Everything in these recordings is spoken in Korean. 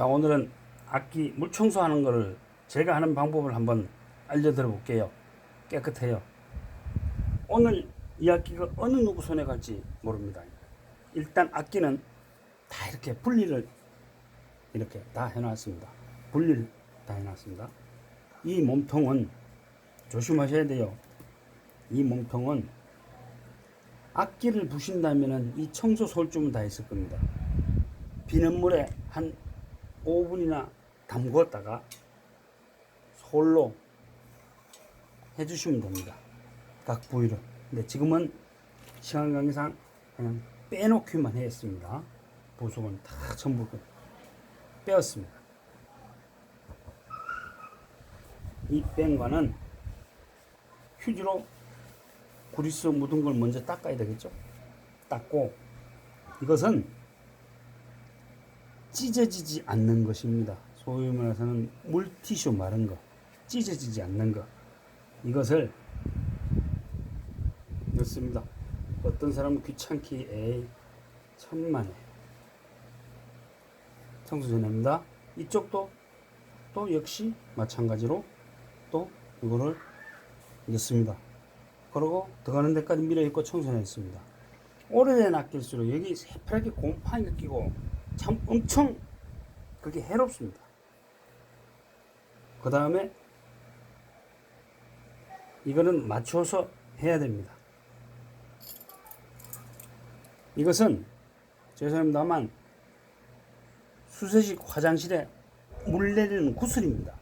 자 오늘은 악기 물 청소하는 거를 제가 하는 방법을 한번 알려드려 볼게요. 깨끗해요. 오늘 이 악기가 어느 누구 손에 갈지 모릅니다. 일단 악기는 다 이렇게 분리를 이렇게 다 해놨습니다. 분리를 다 해놨습니다. 이 몸통은 조심하셔야 돼요. 이 몸통은 악기를 부신다면은 이 청소 솔주면 다 있을 겁니다. 비는 물에 한 5분이나 담궜다가 솔로 해주시면 됩니다. 각 부위를. 근데 지금은 시간 관계상 그냥 빼놓기만 했습니다. 부속은 다 전부 그 빼었습니다. 이뺀 거는 휴지로 구리스 묻은 걸 먼저 닦아야 되겠죠? 닦고 이것은 찢어지지 않는 것입니다. 소위 말해서는 물티슈 마른 거, 찢어지지 않는 거. 이것을 넣습니다. 어떤 사람은 귀찮기, 에이, 천만에. 청소전입니다. 이쪽도 또 역시 마찬가지로 또 이거를 넣습니다. 그리고 들어가는 데까지 밀어입고 청소했습니다. 오래된 악기일수록 여기 새파랗게 곰팡이가 끼고 참 엄청 그게 해롭습니다. 그 다음에 이거는 맞춰서 해야 됩니다. 이것은 죄송합니다만 수세식 화장실에 물 내리는 구슬입니다.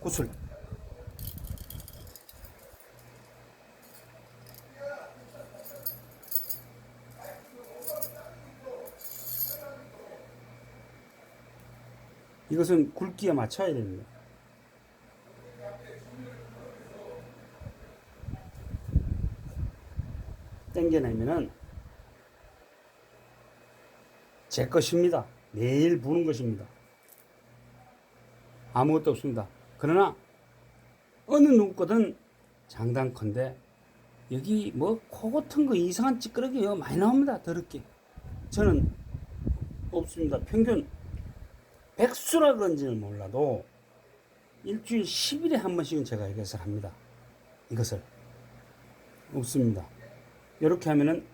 구슬. 이것은 굵기에 맞춰야 됩니다. 땡겨내면은 제 것입니다. 매일 부는 것입니다. 아무것도 없습니다. 그러나 어느 누구 거든 장단컨대 여기 뭐 코 같은 거 이상한 찌끄러기요 많이 나옵니다. 더럽게. 저는 없습니다. 평균 백수라 그런지는 몰라도 일주일 10일에 한 번씩은 제가 이것을 합니다. 이것을. 없습니다. 이렇게 하면은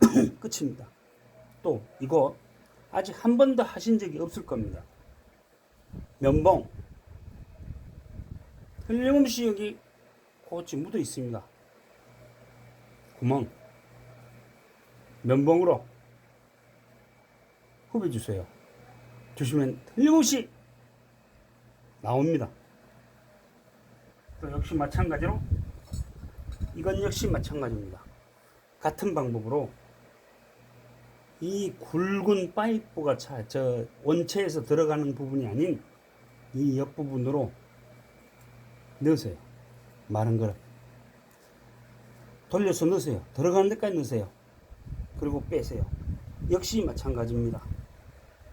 끝입니다. 또 이거 아직 한 번도 하신 적이 없을 겁니다. 면봉. 틀림없이 여기 꽃이 묻어 있습니다. 구멍. 면봉으로 후벼 주세요. 주시면 틀림없이 나옵니다. 또 역시 마찬가지로 이건 역시 마찬가지입니다. 같은 방법으로 이 굵은 파이프가 차, 저 원체에서 들어가는 부분이 아닌 이 옆부분으로 넣으세요. 마른 거를. 돌려서 넣으세요. 들어가는 데까지 넣으세요. 그리고 빼세요. 역시 마찬가지입니다.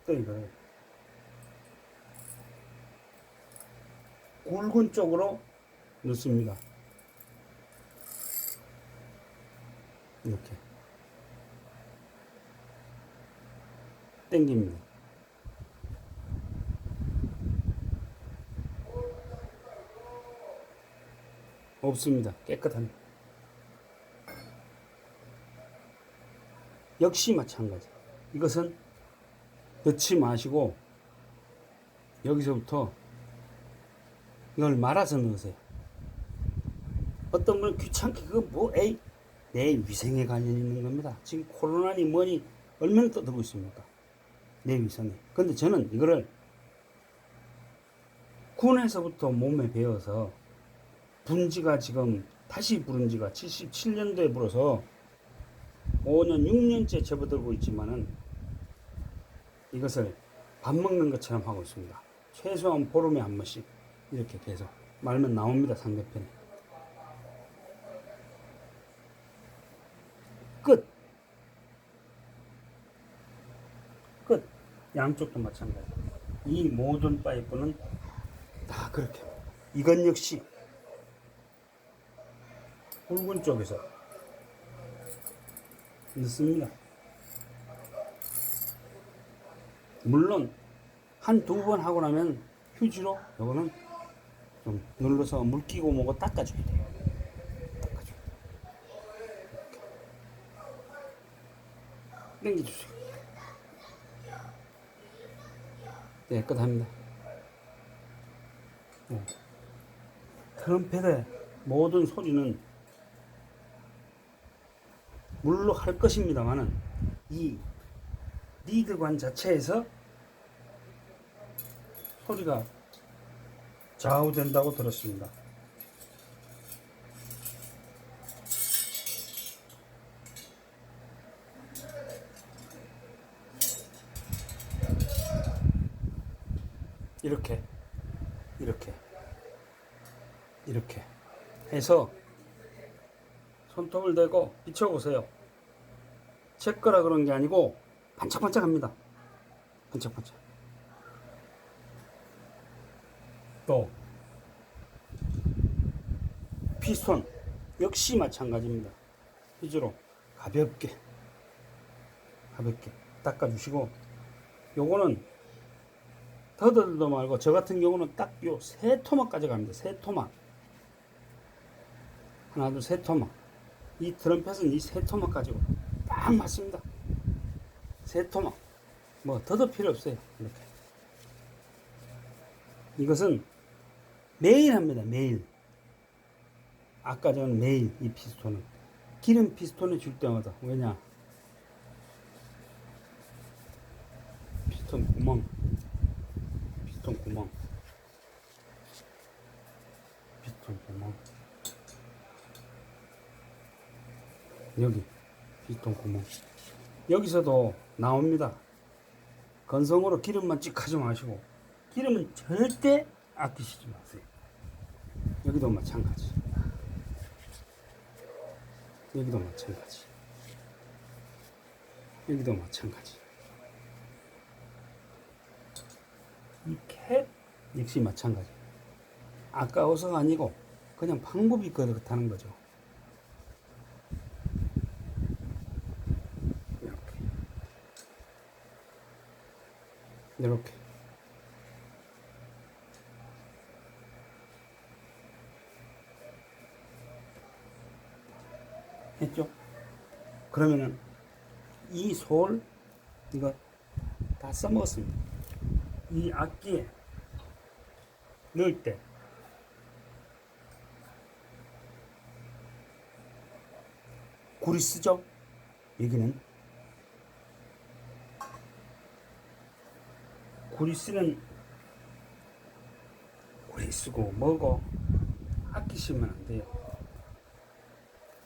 또 이거예요. 굵은 쪽으로 넣습니다. 이렇게 당깁니다. 없습니다. 깨끗합니다. 역시 마찬가지. 이것은 넣지 마시고 여기서부터 이걸 말아서 넣으세요. 어떤 분은 귀찮게 그거 뭐 에이 내 위생에 관련 있는 겁니다. 지금 코로나니 뭐니 얼마나 떠들고 있습니까? 내 위생에. 근데 저는 이거를 군에서부터 몸에 배워서 분지가 지금 다시 부른 지가 77년도에 불어서 5년, 6년째 접어들고 있지만은 이것을 밥 먹는 것처럼 하고 있습니다. 최소한 보름에 한 번씩 이렇게 계속 말면 나옵니다. 상대편에. 끝. 끝. 양쪽도 마찬가지. 이 모든 파이프는 다 그렇게. 이건 역시 굵은 쪽에서 넣습니다. 물론 한 두 번 하고 나면 휴지로 요거는 좀 눌러서 물 끼고 뭐고 닦아줘야 돼요. 이렇게. 당겨주세요. 네, 깨끗합니다. 네. 트럼펫의 모든 소리는 물로 할 것입니다만은 이 리드관 자체에서 소리가 좌우된다고 들었습니다. 이렇게 이렇게 이렇게 해서 손톱을 대고 비춰보세요. 제 거라 그런 게 아니고 반짝반짝합니다. 반짝반짝. 또 피스톤 역시 마찬가지입니다. 휴지로 가볍게 가볍게 닦아주시고 요거는 더들도 말고 저 같은 경우는 딱 요 세 토막까지 갑니다. 세 토막 하나 둘 세 토막 이 트럼펫은 이 세 토막 가지고 딱 맞습니다. 세 토막 뭐 더도 필요 없어요. 이렇게 이것은 매일 합니다. 매일 아까 전 매일 이 피스톤은. 기름 피스톤을 줄 때마다. 왜냐? 피스톤 구멍. 피스톤 구멍. 피스톤 구멍. 여기. 피스톤 구멍. 여기서도 나옵니다. 건성으로 기름만 찍하지 마시고 기름은 절대 아끼시지 마세요. 여기도 마찬가지 여기도 마찬가지 여기도 마찬가지 이캡 역시 마찬가지. 아까워서가 아니고 그냥 방법이 그렇다는 거죠. 이렇게. 이렇게. 했죠? 그러면은 이 솔 이거 다 써먹었습니다. 이 악기에 넣을 때 구리 쓰죠? 여기는 구리 쓰는 구리 쓰고 뭐고 아끼시면 안 돼요.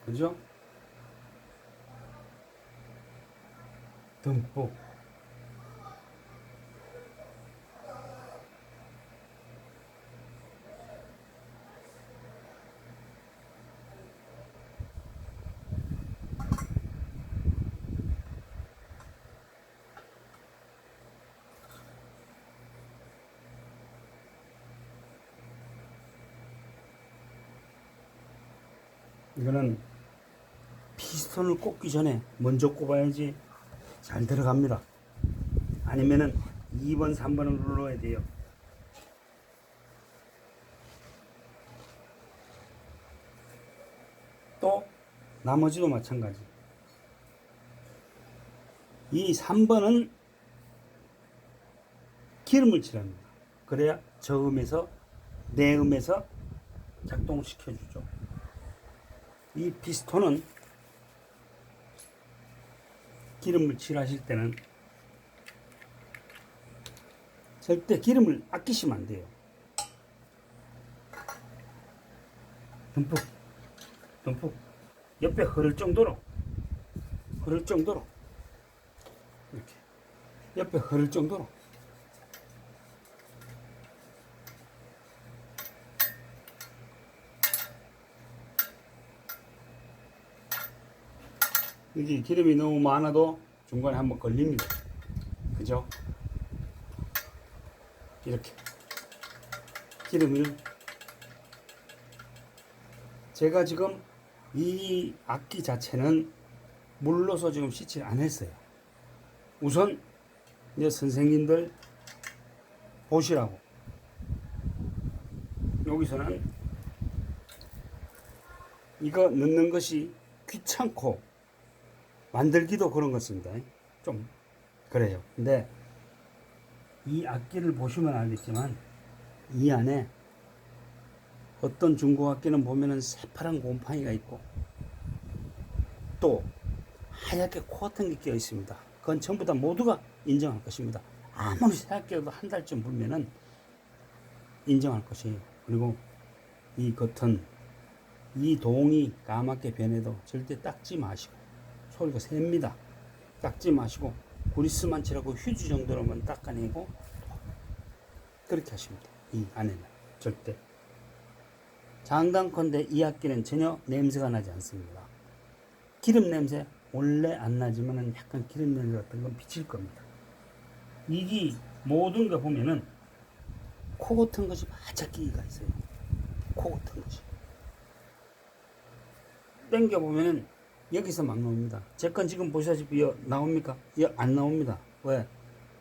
그죠? 듬뿍. 이거는 피스톤을 꽂기 전에 먼저 꼽아야지 잘 들어갑니다. 아니면은 2번, 3번을 눌러야 돼요. 또 나머지도 마찬가지. 이 3번은 기름을 칠합니다. 그래야 저음에서 내음에서 작동시켜 주죠. 이 피스톤은 기름을 칠하실 때는 절대 기름을 아끼시면 안 돼요. 듬뿍, 듬뿍 옆에 흐를 정도로 흐를 정도로 이렇게 옆에 흐를 정도로 이게 기름이 너무 많아도 중간에 한번 걸립니다. 그죠? 이렇게 기름을 제가 지금 이 악기 자체는 물로서 지금 씻지 않았어요. 우선 이제 선생님들 보시라고. 여기서는 이거 넣는 것이 귀찮고 만들기도 그런 것입니다. 좀 그래요. 근데 이 악기를 보시면 알겠지만 이 안에 어떤 중고 악기는 보면은 새파란 곰팡이가 있고 또 하얗게 코 같은 게 끼어 있습니다. 그건 전부 다 모두가 인정할 것입니다. 아무리 새하게도 한 달쯤 불면은 인정할 것이에요. 그리고 이 겉은 이 동이 까맣게 변해도 절대 닦지 마시고 소리가 셉니다. 닦지 마시고 구리스만 칠하고 휴지 정도로만 닦아내고 그렇게 하십니다. 이 안에는 절대 장단컨대 이 악기는 전혀 냄새가 나지 않습니다. 기름 냄새 원래 안 나지만은 약간 기름 냄새 같은 건 비칠 겁니다. 이기 모든 거 보면은 코 같은 것이 바짝 끼기가 있어요. 코 같은 것이. 땡겨 보면은 여기서 막 나옵니다. 제 건 지금 보시다시피 여, 나옵니까? 여, 안 나옵니다. 왜?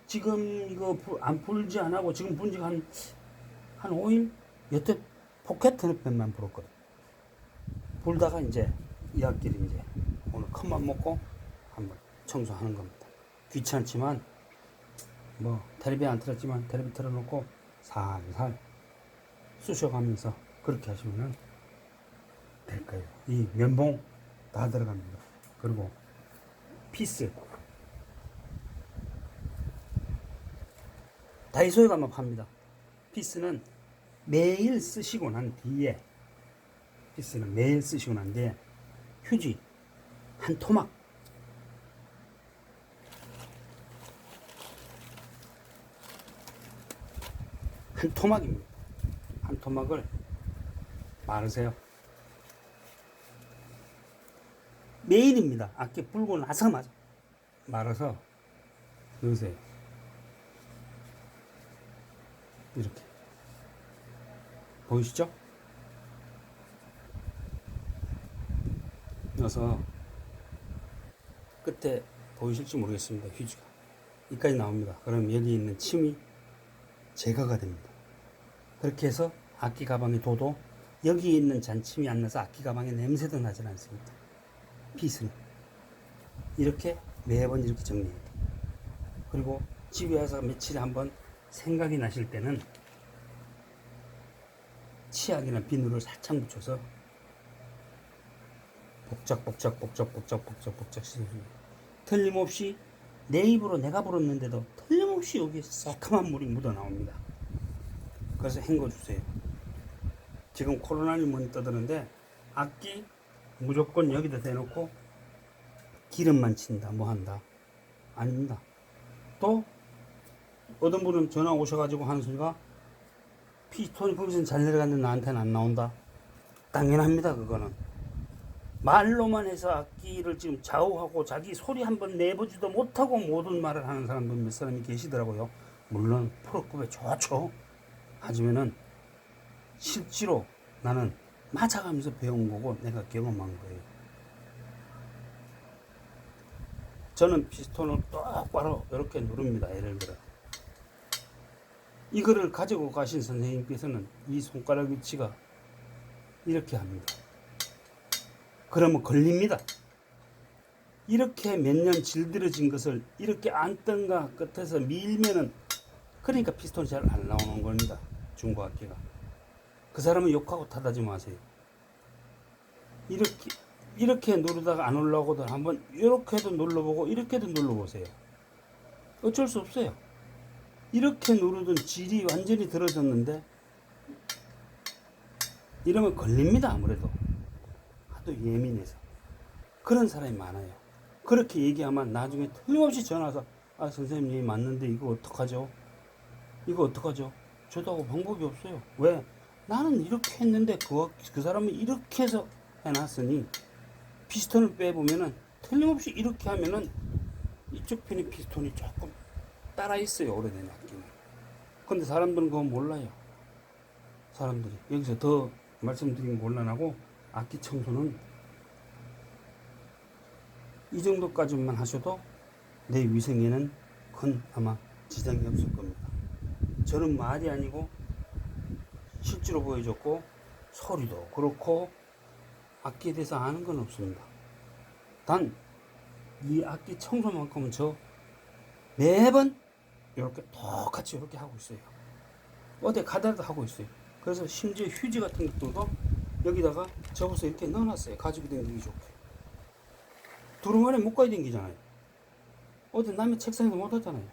지금 이거 불, 안 불지 안 하고 지금 분지 한, 한 5일? 여태 포켓 트럼펫만 불었거든. 불다가 이제 이 학기를 이제 오늘 컵만 먹고 한번 청소하는 겁니다. 귀찮지만 뭐 텔레비 안 틀었지만 텔레비 틀어놓고 살살 쑤셔가면서 그렇게 하시면은 될 거예요. 이 면봉 다 들어갑니다. 그리고 피스 다이소에 가면 팝니다. 피스는 매일 쓰시고 난 뒤에 피스는 매일 쓰시고 난 뒤에 휴지 한 토막 한 토막입니다. 한 토막을 마르세요. 매일입니다. 악기 불고 나서마자 말아서 넣으세요. 이렇게 보이시죠? 넣어서 끝에 보이실지 모르겠습니다. 휴지가 여기까지 나옵니다. 그럼 여기 있는 침이 제거가 됩니다. 그렇게 해서 악기 가방에 둬도 여기 있는 잔침이 안 나서 악기 가방에 냄새도 나질 않습니다. 핏은 이렇게 매번 이렇게 정리합니다. 그리고 집에 와서 며칠에 한번 생각이 나실 때는 치약이나 비누를 살짝 묻혀서 복작 복작 복작 복작 복작 복작. 틀림없이 내 입으로 내가 불었는데도 틀림없이 여기 새카만 물이 묻어 나옵니다. 그래서 헹궈 주세요. 지금 코로나니 뭐니 떠드는데 악기 무조건 여기다 대놓고 기름만 친다 뭐 한다. 아닙니다. 또 어떤 분은 전화 오셔가지고 하는 소리가 피스톤이 거기서 잘 내려갔는데 나한테는 안 나온다. 당연합니다 그거는. 말로만 해서 악기를 지금 좌우하고 자기 소리 한번 내보지도 못하고 모든 말을 하는 사람들 몇 사람이 계시더라고요. 물론 프로급에 좋죠. 하지만은 실제로 나는 맞아가면서 배운 거고 내가 경험한 거예요. 저는 피스톤을 똑바로 이렇게 누릅니다. 예를 들어. 이거를 가지고 가신 선생님께서는 이 손가락 위치가 이렇게 합니다. 그러면 걸립니다. 이렇게 몇 년 질들어진 것을 이렇게 안던가 끝에서 밀면은 그러니까 피스톤이 잘 안 나오는 겁니다. 중고악기가. 그 사람은 욕하고 탓하지 마세요. 이렇게 이렇게 누르다가 안 올라오고도 한번 이렇게도 눌러보고 이렇게도 눌러보세요. 어쩔 수 없어요. 이렇게 누르던 질이 완전히 들어졌는데 이러면 걸립니다 아무래도 하도 예민해서 그런 사람이 많아요. 그렇게 얘기하면 나중에 틀림없이 전화와서 아 선생님 맞는데 이거 어떡하죠? 이거 어떡하죠? 저도 방법이 없어요. 왜? 나는 이렇게 했는데 그, 그 사람은 이렇게 해서 해놨으니 피스톤을 빼보면은 틀림없이 이렇게 하면은 이쪽 편이 피스톤이 조금 따라 있어요 오래된 악기는. 근데 사람들은 그건 몰라요. 사람들이. 여기서 더 말씀드리면 곤란하고 악기 청소는 이 정도까지만 하셔도 내 위생에는 큰 아마 지장이 없을 겁니다. 저는 말이 아니고 실제로 보여줬고 소리도 그렇고 악기에 대해서 아는 건 없습니다. 단 이 악기 청소만큼은 저 매번 이렇게 똑같이 이렇게 하고 있어요. 어디 가다도 하고 있어요. 그래서 심지어 휴지 같은 것도 여기다가 접어서 이렇게 넣어놨어요. 가지고 다니기 좋게. 두루마리 못 가야 댕기잖아요. 어디 남의 책상에도 못 하잖아요.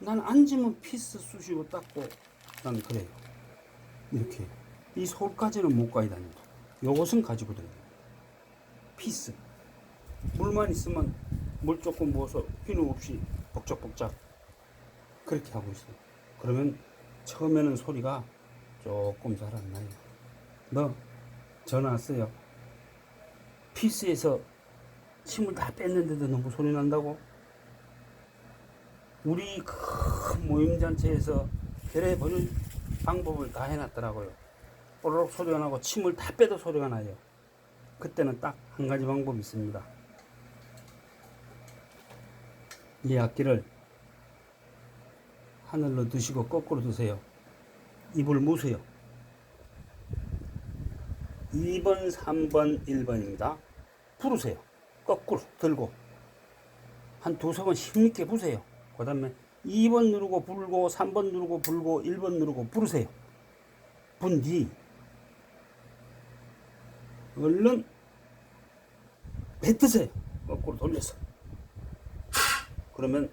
난 앉으면 피스 쑤시고 닦고 난 그래요. 이렇게. 이 솔까지는 못 가야 다닌다. 요것은 가지고 다녀요. 피스. 물만 있으면 물 조금 부어서 휘는 없이 복작복작 그렇게 하고 있어요. 그러면 처음에는 소리가 조금 잘 안 나요. 너 전화 왔어요. 피스에서 침을 다 뺐는데도 너무 소리 난다고? 우리 큰 모임 잔치에서 별의별 방법을 다 해놨더라고요. 뽀로록 소리가 나고 침을 다 빼도 소리가 나요. 그때는 딱 한 가지 방법이 있습니다. 이 악기를 하늘로 드시고 거꾸로 드세요. 입을 무세요. 2번, 3번, 1번입니다. 부르세요. 거꾸로 들고 한 두세 번 힘있게 부세요. 그 다음에 2번 누르고 불고 3번 누르고 불고 1번 누르고 부르세요. 분 뒤 얼른 뱉으세요. 거꾸로 돌려서. 그러면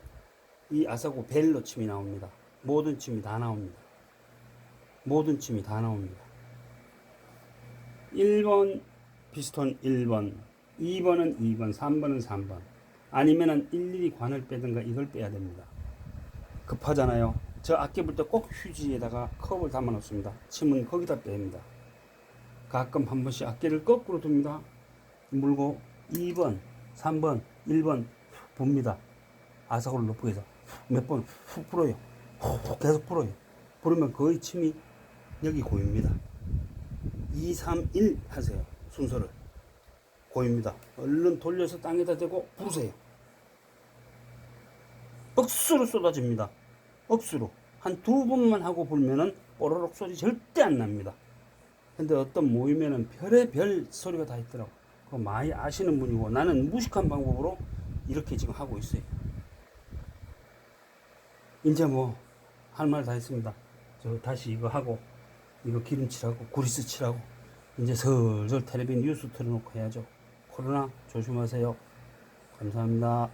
이 아사고 벨로 침이 나옵니다. 모든 침이 다 나옵니다. 모든 침이 다 나옵니다. 1번 피스톤 1번, 2번은 2번, 3번은 3번. 아니면은 일일이 관을 빼든가 이걸 빼야 됩니다. 급하잖아요. 저 악기 불때꼭 휴지에다가 컵을 담아 놓습니다. 침은 거기다 뺍니다. 가끔 한 번씩 악기를 거꾸로 둡니다. 물고 2번, 3번, 1번 봅니다. 아사고를 높게 해서 몇 번 훅 불어요. 훅 계속 불어요. 부르면 거의 침이 여기 고입니다. 2, 3, 1 하세요. 순서를. 고입니다. 얼른 돌려서 땅에다 대고 부르세요. 억수로 쏟아집니다. 억수로. 한 두 번만 하고 불면은 뽀로록 소리 절대 안 납니다. 근데 어떤 모임에는 별의별 소리가 다 있더라고. 그거 많이 아시는 분이고 나는 무식한 방법으로 이렇게 지금 하고 있어요. 이제 뭐 할 말 다 했습니다. 저 다시 이거 하고 이거 기름칠하고 구리스 칠하고 이제 슬슬 텔레비 뉴스 틀어놓고 해야죠. 코로나 조심하세요. 감사합니다.